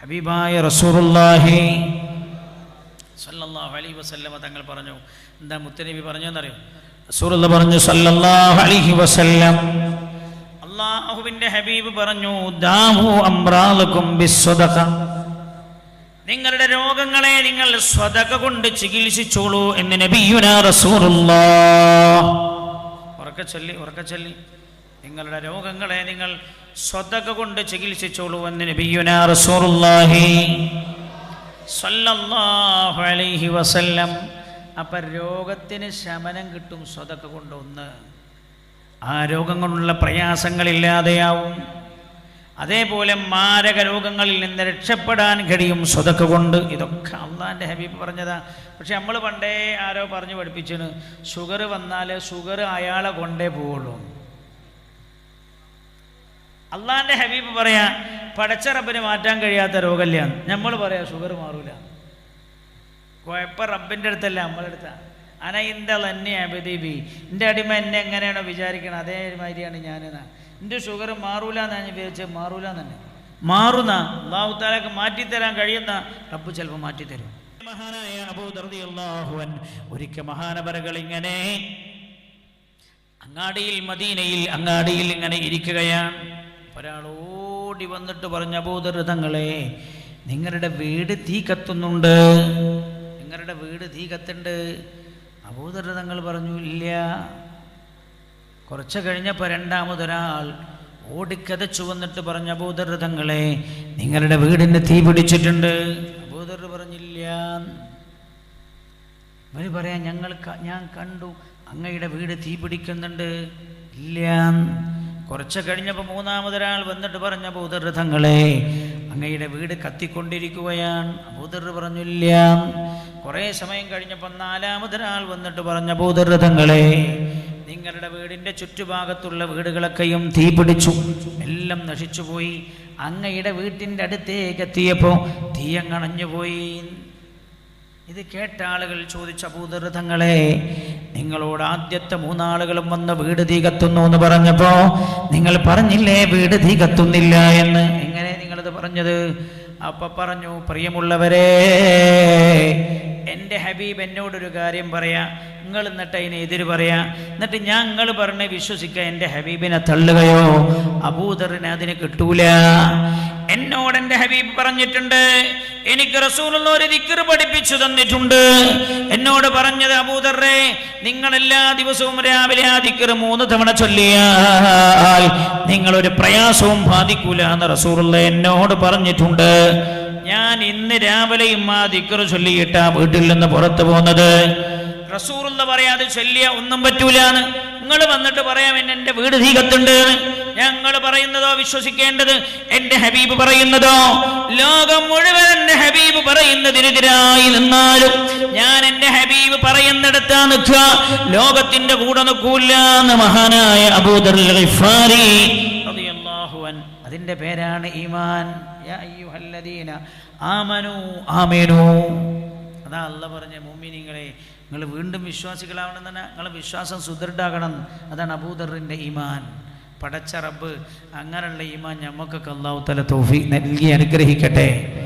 ഹബീബായ റസൂറുല്ലാഹി സല്ലല്ലാഹു അലൈഹി വസല്ലമ തങ്ങൾ പറഞ്ഞു എന്താ മുത്തനബി പറഞ്ഞു എന്നറിയോ റസൂലുള്ള പറഞ്ഞു സല്ലല്ലാഹു അലൈഹി വസല്ലം. അള്ളാഹുവിന്റെ ഹബീബ് പറഞ്ഞു ദാഹു അംറാലകും ബിസ്സദഖ നിങ്ങളുടെ രോഗങ്ങളെ നിങ്ങൾ സ്വതക കൊണ്ട് ചികിത്സിച്ചോളൂ എന്ന് നബിയുന റസൂറുല്ലാ ഉറക്കെ ചൊല്ലി ഉറക്കെ ചൊല്ലി. നിങ്ങളുടെ രോഗങ്ങളെ നിങ്ങൾ സ്വതക കൊണ്ട് ചികിത്സിച്ചോളൂ എന്ന് നബിയുന അലൈഹി വസല്ലം. അപ്പൊ രോഗത്തിന് ശമനം കിട്ടും സ്വതക്ക കൊണ്ട് ഒന്ന്. ആ രോഗം കൊണ്ടുള്ള പ്രയാസങ്ങളില്ലാതെയാവും. അതേപോലെ മാരക രോഗങ്ങളിൽ നിന്ന് രക്ഷപ്പെടാൻ കഴിയും സ്വതക്ക കൊണ്ട്. ഇതൊക്കെ അള്ളാന്റെ ഹബീബ് പറഞ്ഞതാ. പക്ഷെ നമ്മൾ പണ്ടേ ആരോ പറഞ്ഞു പഠിപ്പിച്ചിന് ഷുഗർ വന്നാൽ ഷുഗർ അയാളെ കൊണ്ടേ പോവുള്ളൂ. അള്ളാന്റെ ഹബീബ് പറയാ പടച്ച റബ്ബിന് മാറ്റാൻ കഴിയാത്ത രോഗമില്ല നമ്മൾ പറയാ ഷുഗർ മാറൂല. കുഴപ്പം റബ്ബിന്റെ അടുത്തല്ല നമ്മളെ അടുത്താ. അന ഇന്ത തന്നെ അബദീബി. എന്റെ അടിമ എന്നെ എങ്ങനെയാണോ വിചാരിക്കണം അതേമാതിരിയാണ് ഞാനെന്നാ. എന്റെ ഷുഗർ മാറൂല എന്നാണ് ഞാൻ വിചാരിച്ചത് മാറൂല തന്നെ മാറുന്ന. അള്ളാഹു താലക്ക് മാറ്റിത്തരാൻ കഴിയുന്ന റബ്ബ് ചിലപ്പോൾ മാറ്റിത്തരും. മഹാനായ അബൂദർദിയല്ലാഹുവൻ ഒരിക്കൽ മഹാനവരകൾ ഇങ്ങനെ അങ്ങാടിയിൽ മദീനയിൽ അങ്ങാടിയിൽ ഇങ്ങനെ ഇരിക്കുകയാണ്. ഒരാൾ ഓടി വന്നിട്ട് പറഞ്ഞ ബോധരഥങ്ങളെ നിങ്ങളുടെ വീട് തീ കത്തുന്നുണ്ട്. നിങ്ങളുടെ വീട് തീ കത്തുണ്ട് അബോധരഥങ്ങൾ പറഞ്ഞു ഇല്ല. കുറച്ച് കഴിഞ്ഞപ്പോൾ രണ്ടാമതൊരാൾ ഓടിക്കതച്ചു വന്നിട്ട് പറഞ്ഞ അബോധരഥങ്ങളെ നിങ്ങളുടെ വീടിന് തീ പിടിച്ചിട്ടുണ്ട്. അബൂദർ പറഞ്ഞില്ല ഇവർ പറയാം ഞങ്ങൾ ഞാൻ കണ്ടു അങ്ങയുടെ വീട് തീ പിടിക്കുന്നുണ്ട്. ഇല്ല. കുറച്ച് കഴിഞ്ഞപ്പോൾ മൂന്നാമതൊരാൾ വന്നിട്ട് പറഞ്ഞ ഭൂതരഥങ്ങളെ അങ്ങയുടെ വീട് കത്തിക്കൊണ്ടിരിക്കുകയാണ്. ഭൂതർ പറഞ്ഞില്ല കുറേ സമയം കഴിഞ്ഞപ്പോൾ നാലാമതൊരാൾ വന്നിട്ട് പറഞ്ഞ ഭൂതരഥങ്ങളെ നിങ്ങളുടെ വീടിന്റെ ചുറ്റുഭാഗത്തുള്ള വീടുകളൊക്കെയും തീ പിടിച്ചു എല്ലാം നശിച്ചുപോയി അങ്ങയുടെ വീട്ടിന്റെ അടുത്തേക്ക് എത്തിയപ്പോൾ തീയങ്ങണഞ്ഞു പോയി. ഇത് കേട്ട ആളുകൾ ചോദിച്ച ഭൂതൃതങ്ങളെ നിങ്ങളോട് ആദ്യത്തെ മൂന്നാളുകളും വന്ന് വീട് തീ കത്തുന്നു എന്ന് പറഞ്ഞപ്പോ നിങ്ങൾ പറഞ്ഞില്ലേ വീട് തീ കത്തുന്നില്ല എന്ന്? എങ്ങനെ നിങ്ങളത് പറഞ്ഞത്? അപ്പൊ പറഞ്ഞു പ്രിയമുള്ളവരെ എന്റെ ഹബീബ് എന്നോടൊരു കാര്യം പറയാ. നിങ്ങൾ എന്നിട്ട് അതിനെ എതിര് പറയാ. എന്നിട്ട് ഞാൻ നിങ്ങൾ പറഞ്ഞ് വിശ്വസിക്കുക എന്റെ ഹബീബിനെ തള്ളുകയോ അബൂദറിനെ അതിന് കിട്ടൂല. എന്നോട് എന്റെ ഹബീബ് പറഞ്ഞിട്ടുണ്ട് എനിക്ക് റസൂലുള്ള ഒരു ദിക്കറ് പഠിപ്പിച്ചു തന്നിട്ടുണ്ട്. എന്നോട് പറഞ്ഞത് അബൂദറേ നിങ്ങൾ എല്ലാ ദിവസവും രാവിലെ ആ ദിക്കറ് മൂന്ന് തവണ ചൊല്ലിയാൽ നിങ്ങളൊരു പ്രയാസവും ബാധിക്കൂല എന്ന് റസൂലുള്ള എന്നോട് പറഞ്ഞിട്ടുണ്ട്. ഞാൻ ഇന്ന് രാവിലെയും ആ ദിക്കറ് ചൊല്ലിയിട്ടാ വീട്ടിൽ നിന്ന് പുറത്തു പോകുന്നത്. റസൂർ എന്ന് പറയാതെ ചൊല്ലിയ ഒന്നും പറ്റൂലാണ് നിങ്ങൾ വന്നിട്ട് പറയാം എന്റെ വീട് തീകത്തുണ്ട് ഞങ്ങൾ പറയുന്നതോ വിശ്വസിക്കേണ്ടത് എന്റെ ഹബീബ് പറയുന്നതോ? ലോകം മുഴുവൻ എന്റെ ഹബീബ് പറയുന്നതിനെതിരായി നിന്നാലും ഞാൻ എന്റെ ഹബീബ് പറയുന്നിടത്താ നിൽക്കുക. ലോകത്തിന്റെ കൂടെ നിൽക്കൂല്ല എന്ന് മഹാനായ അബൂദർ അതിന്റെ പേരാണ് ഈമാൻ. ആമനു ആമേനു. അതാ അല്ല പറഞ്ഞ മുമ്മിനിങ്ങളെ നിങ്ങൾ വീണ്ടും വിശ്വാസികളാവണം തന്നെ. നിങ്ങളെ വിശ്വാസം സുദൃഢാകണം. അതാണ് അബൂദറിന്റെ ഈമാൻ. പടച്ച റബ്ബ് അങ്ങനെയുള്ള ഈമാൻ ഞമ്മക്കൊക്കെ അള്ളാഹു തല തോഫി നൽകി അനുഗ്രഹിക്കട്ടെ.